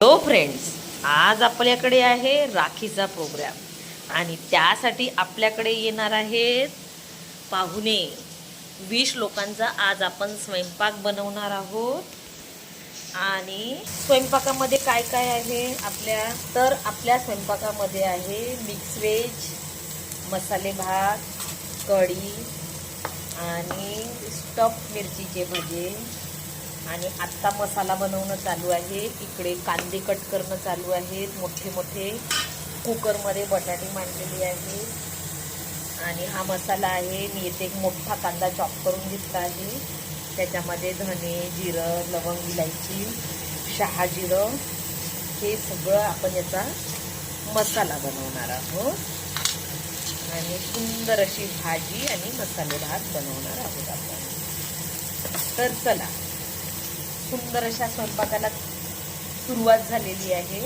Hello friends आज आपल्याकडे आहे राखीचा प्रोग्राम आणि त्यासाठी आपल्याकडे येणार आहेत पाहुणे. वीस लोकांचा आज आपण स्वयंपाक बनवणार आहोत. आणि स्वयंपाकामध्ये काय काय आहे आपल्या? तर आपल्या स्वयंपाकामध्ये आहे मिक्स व्हेज मसाले भात कढी आणि स्टफ मिरचीचे भजे. आणि आत्ता मसाला बनवणं चालू आहे. इकडे कांदे कट करणं चालू आहेत. मोठे मोठे कुकरमध्ये बटाटे मांडलेली आहे आणि हा मसाला आहे. मी येथे एक मोठा कांदा चॉप करून घेतला आहे. त्याच्यामध्ये धने जिरं लवंग इलायची शहा जिरं हे सगळं आपण याचा मसाला बनवणार आहोत. आणि सुंदर अशी भाजी आणि मसाले भात बनवणार आहोत आपण. तर चला सुंदर अशा स्वयंपाकाला सुरुवात झालेली आहे.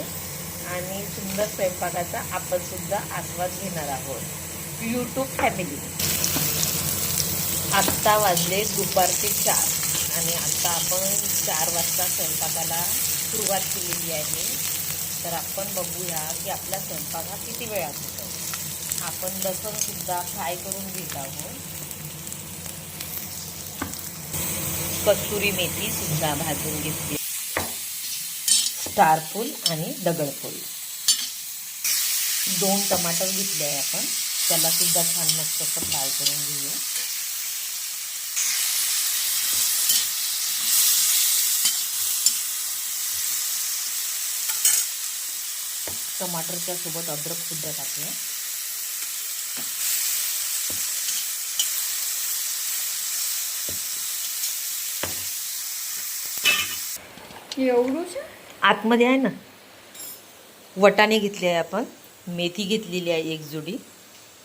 आणि सुंदर स्वयंपाकाचा आपण सुद्धा आस्वाद घेणार आहोत. यूट्यूब फॅमिली आत्ता वाजले दुपारचे चार. आणि आत्ता आपण चार वाजता स्वयंपाकाला सुरुवात केलेली आहे. तर आपण बघूया की आपला स्वयंपाक हा किती वेळात होतो. आपण लसणसुद्धा फ्राय करून घेत आहोत. कस्तुरी मेथी सुद्धा भाजून घेतली. स्टारफूल आणि दगडफूल. दोन टमाटर घेतले आहे आपण. त्याला सुद्धा छान मस्त असं फ्राय करून घेऊया. टमाटरच्या सोबत अद्रक सुद्धा टाकूया. आतमध्ये आहे ना. वटाणे घेतले आहे आपण. मेथी घेतलेली आहे एक जुडी.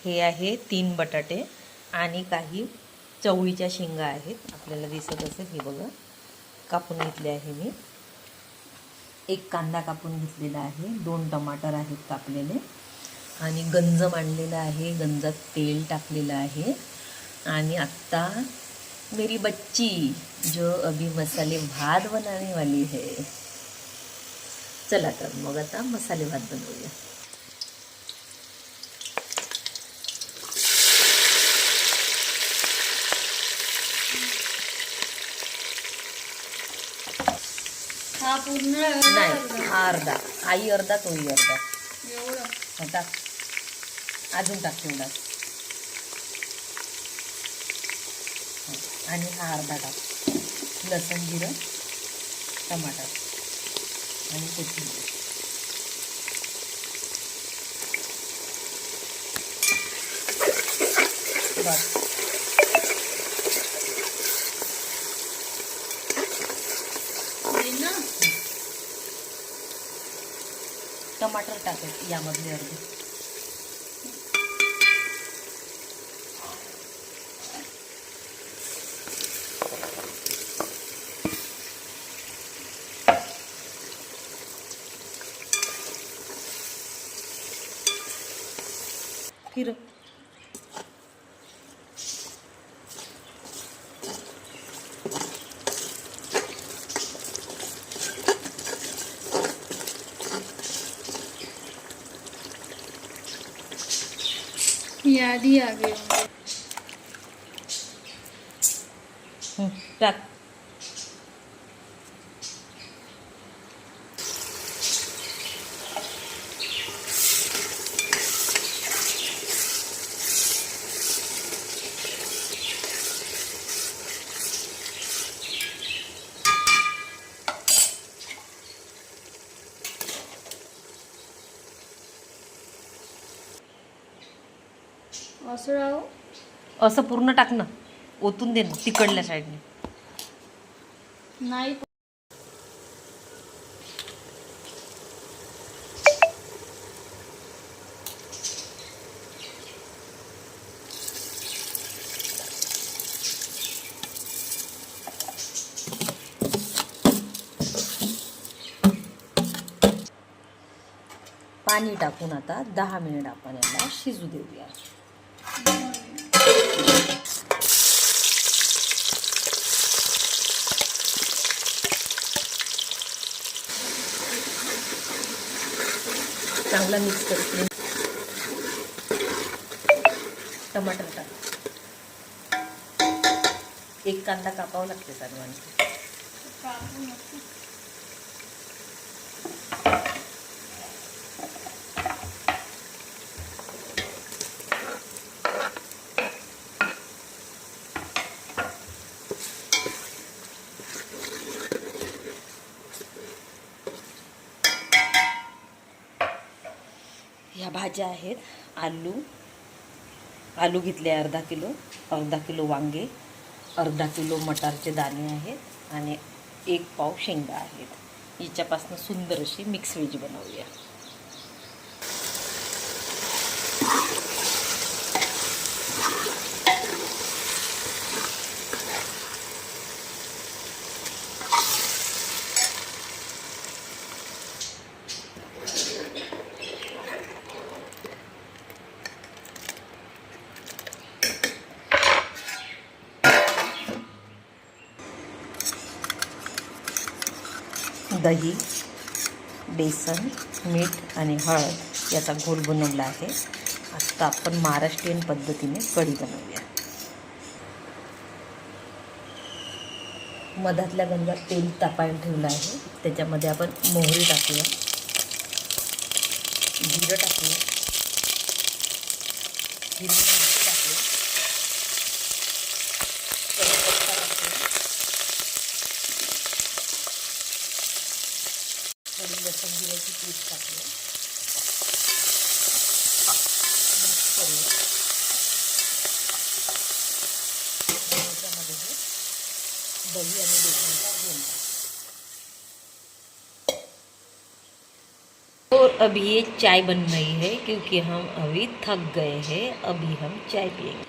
हे आहे तीन बटाटे आणि काही चवळीच्या शेंगा आहेत. आपल्याला दिसत असेल हे बघा. कापून घेतले आहे मी. एक कांदा कापून घेतलेला आहे. दोन टमाटर आहेत कापलेले. आणि गंज मांडलेला आहे. गंजात तेल टाकलेलं आहे. आणि आत्ता मेरी बच्ची जो अभी मसाले भात बनाने वाली है। चला तर मग आता मसाले भात बनवूया। हा पूर्ण नाही हा अर्धा. आई अर्धा तोही अर्धा. टाक अजून टाक तेवढा. आणि हा अर्धा टाक लसण जिरं टमाटर आणि कोथिंबीर. बस. टमाटर टाकायचे यामधले अर्धे. યાદ આવી. રાખ असं असं पूर्ण टाक ना. ओतून दे ना तिकडल्या साईडने नाही. पाणी टाकून आता दहा मिनिट आपण याला शिजू देऊया. चांगला मिक्स करते. टमाटर टाक एक कांदा कापावा लागते सर्वांना ह्या भाज्या आहेत. आलू आलू घेतले अर्धा किलो अर्धा किलो वांगे अर्धा किलो मटारचे दाणे आहेत आणि एक पाव शेंगा आहेत. याच्यापासून सुंदर अशी मिक्स व्हेज बनवूया. दही बेसन मीठ आणि हळद याचा घोल बनवला आहे. आता आपण महाराष्ट्रीयन पद्धतीने कढी बनवूया. मधातल्या गंजात तेल तापायला ठेवलं आहे. त्याच्यामध्ये आपण मोहरी टाकूया. जिरं टाकूया. हिरवी मिरची टाकूया कढीपत्ता टाकूया थोडी लसूण जिऱ्याची पीठ टाकूया मिक्स करूया आणि याच्यामध्ये हे दही आणि बेसनचा घोल अभी ये चाय बन रही है क्योंकि हम अभी थक गए हैं अभी हम चाय पिएंगे।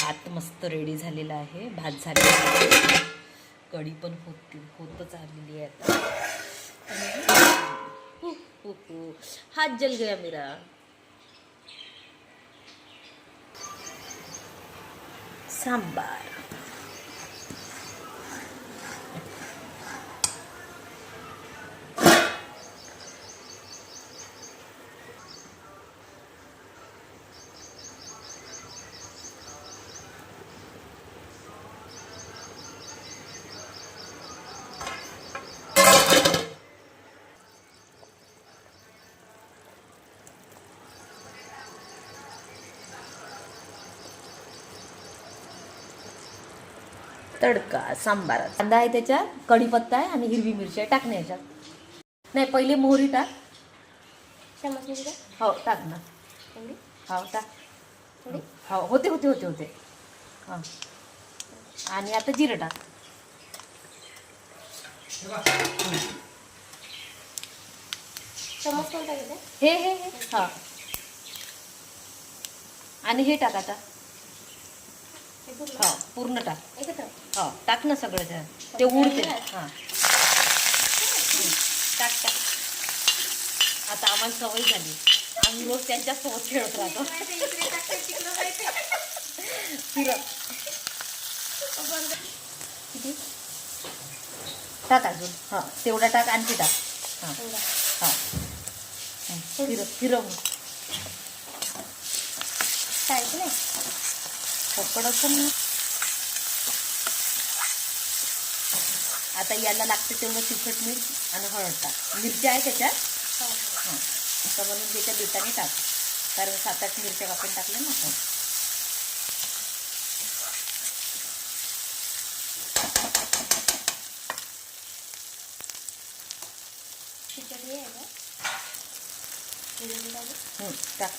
भात मस्त रेडी झालेला आहे भात झालेला आहे. कढी पण होती होतच आलेली आहे आता. हु, हु, हाथ जल गया मेरा. सांबार. तडका सांबार. कांदा आहे त्याच्यात कढीपत्ता आहे आणि हिरवी मिरची आहे टाकणे याच्यात. नाही पहिले मोहरी टाक. हो टाक ना. हो टाक. हो होते होते होते होते. हां. आणि आता जिरं टाक. हे हे हे. हां. आणि हे टाक आता. हो पूर्ण टाक. हो टाक ना सगळं त्यात ते उडते. हां. टाक टाक. आता आम्हाला सवय झाली. आम्ही रोज त्यांच्यासोबत खेळत राहतो. फिरत किती? टाक अजून. हां तेवढा टाक आणखी टाक. हां. हां. हं, फिरव फिरव मग. पकड असेल ना आता याला लागते तेवढं तिखट मीठ आणि हळद टाक. मिरच्या आहे त्याच्यात? हां. तर म्हणून त्याच्या बेटाने टाक कारण सात आठ मिरच्या आपण टाकल्या ना. आपण हं, टाक.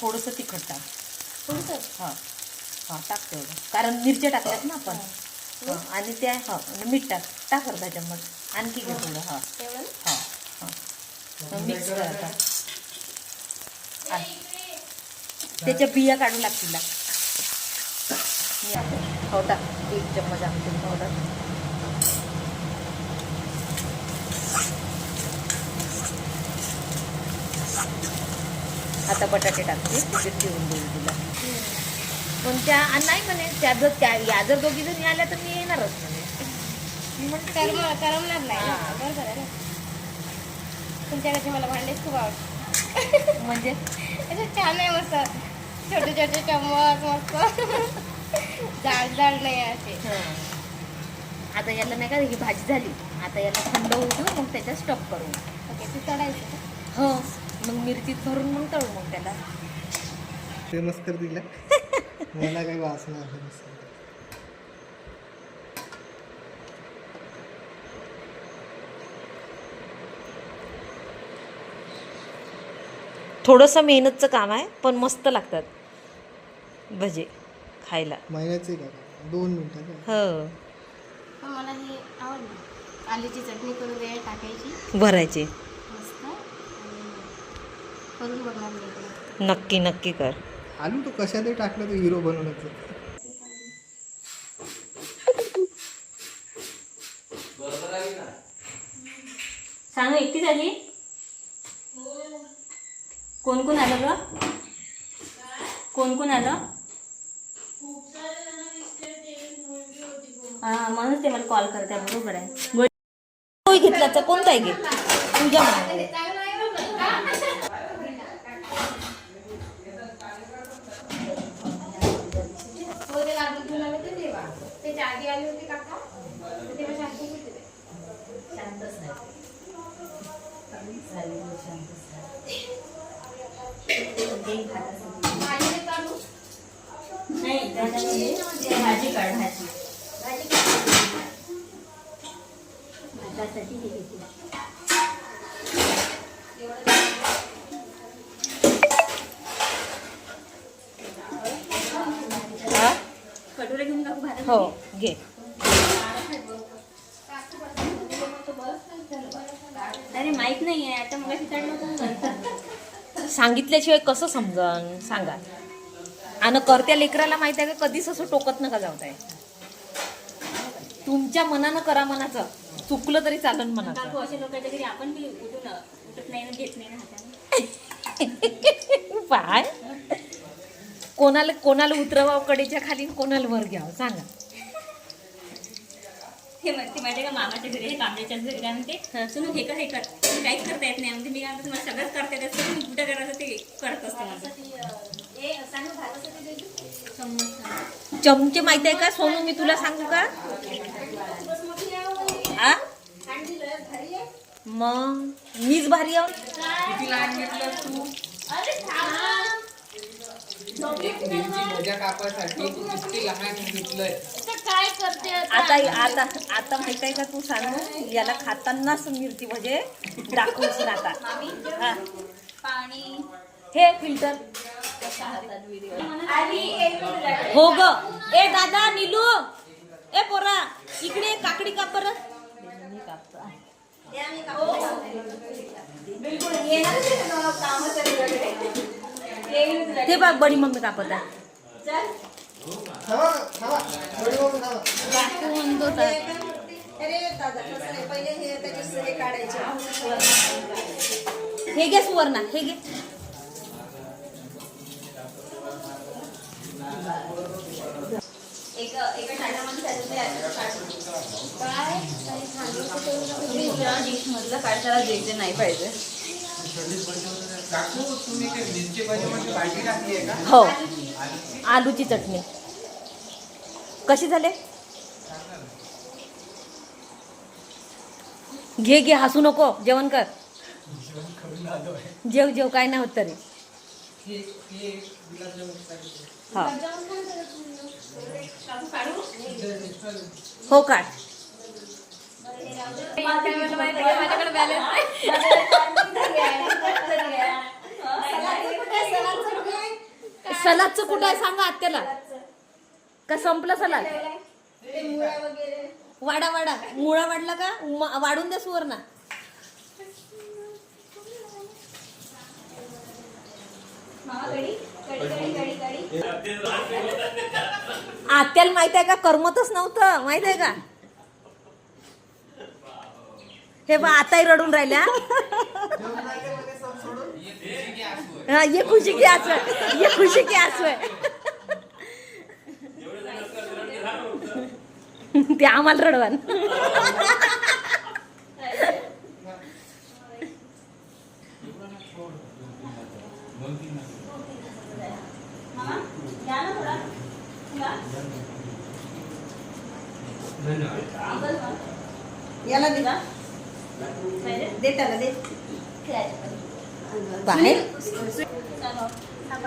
थोडंसं तिखट टाक. हां. हां टाक तेवढं कारण मिरच्या टाकल्यात ना आपण. हां. आणि त्या हां मीठ टाक टाक अर्धा चम्मच आणखी घे थोडं हां. हां हां. मिक्स कर आता. त्याच्या बिया काढू लागतील हो टाक. एक चम्मच आमचूर पावडर आता बटाटे टाकते. त्याच्यात ठेवून देऊ तुला. पण त्या नाही म्हणे त्या जर त्या या जर दोघी जणी आल्या तर मी येणारच म्हणे. करमणार नाही हा. बरोबर आहे ना. तुमच्या घरचे मला भांडेच खूप आवडतात म्हणजे? असं छान आहे मस्त. छोटे छोटे चम्मच मस्त. जाड जाड नाही असे. आता याला नाही का ही भाजी झाली. आता याला थंड होऊ देऊ मग त्याच्यात स्टफ करू. ओके तू तळायचं का? हो. मग मिरचीत भरून मग तळू मग त्याला. फेमस कर दिला. मला काही वास नाही फेमस थोडंसं मेहनतचं काम आहे पण मस्त लागतात भजे खायला. महिन्याचे का? दोन मिनिटात हो. पण मला हे आवडलं. आलूची चटणी करून वेळ टाकायची. भरायचे. मस्त. आणि करून बघणार मी एकदा. नक्की नक्की कर. आलू तो कशातही टाकलं तो हिरो बनवण्याचं? सांग एकटी झाली? कोण कोण आलं ग? कोण कोण आलं? हा म्हणूनच ते मला कॉल करते बरोबर आहे. घेतला तर कोणता आहे घे तुझ्या भाजी काढ भाजी भातासाठी हे घे अरे माहीत नाही आहे आता मग चढलं होतं सांगितल्याशिवाय कसं समजन? सांगा. आणि करत्या लेकराला माहिती आहे का कधीच असं टोकत नका आहे तुमच्या मनानं करा मनाचं. चुकलं तरी चालन आपण हाताने. पाय. कोणाला कोणाला उतरवाव कडेच्या खाली कोणाला वर घ्यावं? सांगा. हे म्हणते माझ्या का? मामाच्या घरी हे कांद्याच्याच घरी काय म्हणते सुनू हे कर हे कर. काहीच करता येत नाही. म्हणते मी काय म्हणते मला सगळंच करता येत असतं कुठं करायचं ते करत असते माझं. चमचे माहिती आहे का? सोनू मी तुला सांगू का? आ? मग मीच भारी आहो. मजा कापासाठी लहान घेतलंय काय करते आता आता आता माहीत आहे का तू सांग? याला खातानाच मिरची म्हणजे दाखवशील आता. हा. पाणी हे फिल्टर. हो ग. ए दादा निलू. ए पोरा इकडे काकडी का परत? बिलकुल बडी बघून खावा काकू म्हणतो तर. हे घे सुवर्णा हे घे. एक एका ताटामध्ये डिश मधलं काय? त्याला जे जे नाही पाहिजे. काकू तुम्ही ते मिरची भाजी भाजी टाकली आहे का? हो. आलूची चटणी. कशी झाले? घे घे हसू नको. जेवण कर. जेव जेव काय नाही होत तरी. हा. हो काढ. माझ्याकडे बॅलन्स सलादचं कुठं आहे? सांगा आत्याला. का संपलं सलाद? वाडा वाडा. मुळा वाढला का? वाढून द्या सुवर्णा. आत्याला माहीत आहे का? करमतच नव्हतं. माहीत आहे का? हे बा आताही रडून राहिल्या. हा ये खुशी की आसू ये खुशी की आसू ते आम्हाला रडवान बाहर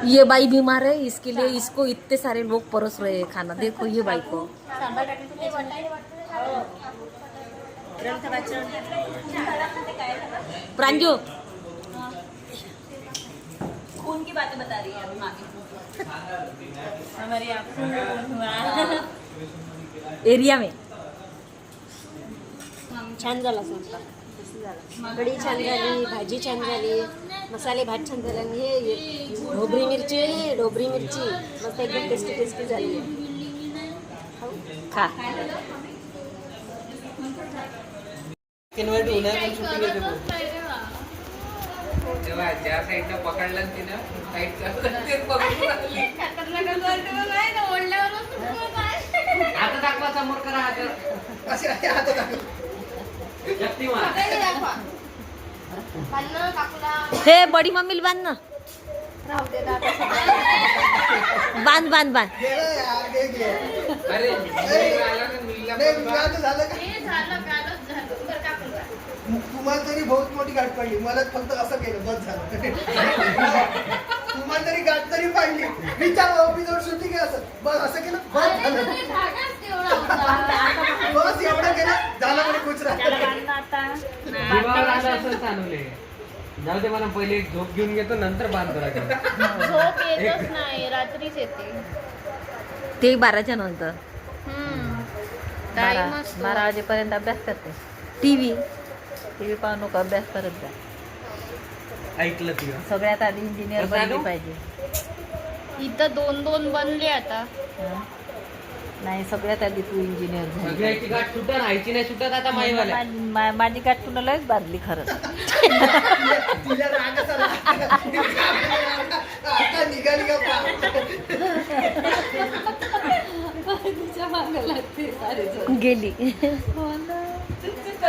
ये बाई बीमार है इसके लिए इसको इतने सारे लोग परोस रहे हैं खाना। देखो ये बाई को। प्रांजू। खून की बातें बता रही है अभी हमारी एरिया में। छान झाला कढी छान झाली भाजी छान झाली मसाले भात छान झाले आणि हे ढोबरी मिरची आहे, ढोबरी मिरची. मस्त एकदम टेस्टी टेस्टी झाली. खा. ज्या साईडनं पकडलं तिनं राहिली. आता दाखवा समोर करा हात हातात टाकले. शक्तिमान हे बडी मम्मीला बांध ना. बांध बांध बांध. झालं तुम्हाला तरी बहुत मोठी गाठ पडली. मला फक्त असं केलं बस झालं. तुम्हाला तरी गाठ तरी पडली. विचार ऑफिसवर शूटिंग आहे असं. बस असं केलं बस झालं बस एवढं केलं झालं म्हणे कुचरा जीवावर चालवले जाऊ दे मला पहिले एक झोप घेऊन घेतो नंतर बांध करायचं झोप येतच नाही रात्रीच येते. ते बाराच्या नंतर. टाइम बारा असतो. बारा वाजेपर्यंत अभ्यास करते. टी व्ही टी व्ही पाहू नको अभ्यास करत जा. ऐकलं तुझं. सगळ्यात आधी इंजिनियर बनली? पाहिजे. इथं दोन दोन बनले आता. हं? नाही सगळ्यात आधी तू इंजिनियर झाली. सगळ्याची गाठ सुटत आईची नाही सुटत आता माईवाल्या. माझी मा- माझी गाठ तुला लयच बांधली खरंच तिला राग असा लागला. आता निघाली का पा गेली.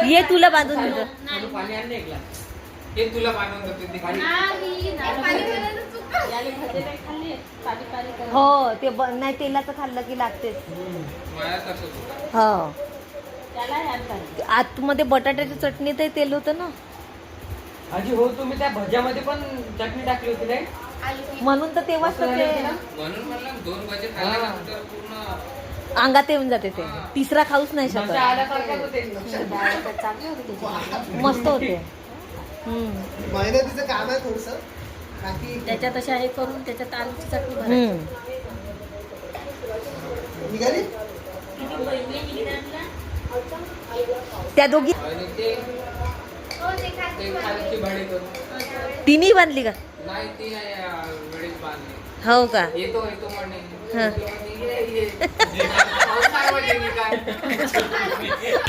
ये तुला बांधून देतो. थोडं पाणी आण ना एक ग्लास. हे तुला पाणवून देतो ते पाणी हो ते ब- नाही तेलाचं खाल्लं की लागतेच. हो. आतमध्ये बटाट्याची चटणी ते तेल होतं ना. आजी हो तुम्ही त्या भज्यामध्ये पण चटणी टाकली होती नाही? म्हणून तर तेव्हाच तर ते म्हणून म्हणलं दोन भजे खाल्ल्यानंतर पूर्ण अंगात येऊन जाते ते. तिसरा खाऊच नाही शकत. होते मस्त होते. हम्म. मेहनतीचं काम आहे थोडस. त्याच्यात अशा हे करून त्याच्यात आलूची चटणी भरायची. त्या दोघी तिन्ही बांधली का? हो का? हा.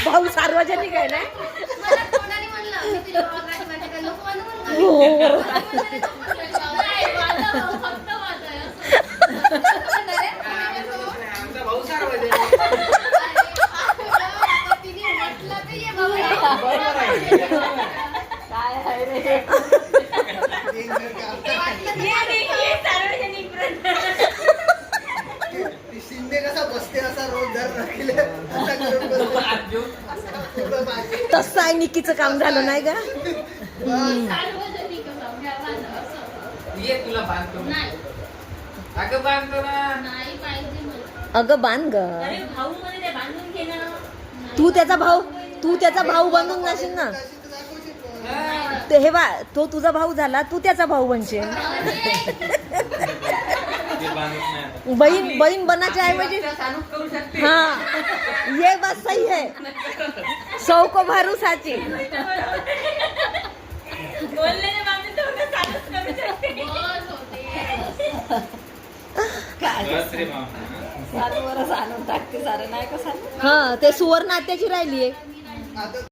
भाऊ सार्वजनिक आहे ना आमचा भाऊ सार्वजनिक बरोबर आहे शिंदे कसा बसते असा रोज दर राखीले असा करून बसते. आजू, पुढं मागे. तसं आहे निकीचं काम झालं नाही का. अगं बांध ग ते बांधून त्याचा भाऊ तू त्याचा भाऊ बनून जाशील ना. हा. ते हे बा तो तुझा भाऊ झाला तू त्याचा भाऊ बनशील बहीण बहीण बनाच्या ऐवजी हाँ ये बात सही है सौ को भरोसाची हा ते सुवर्ण आत्याची राहिली आहे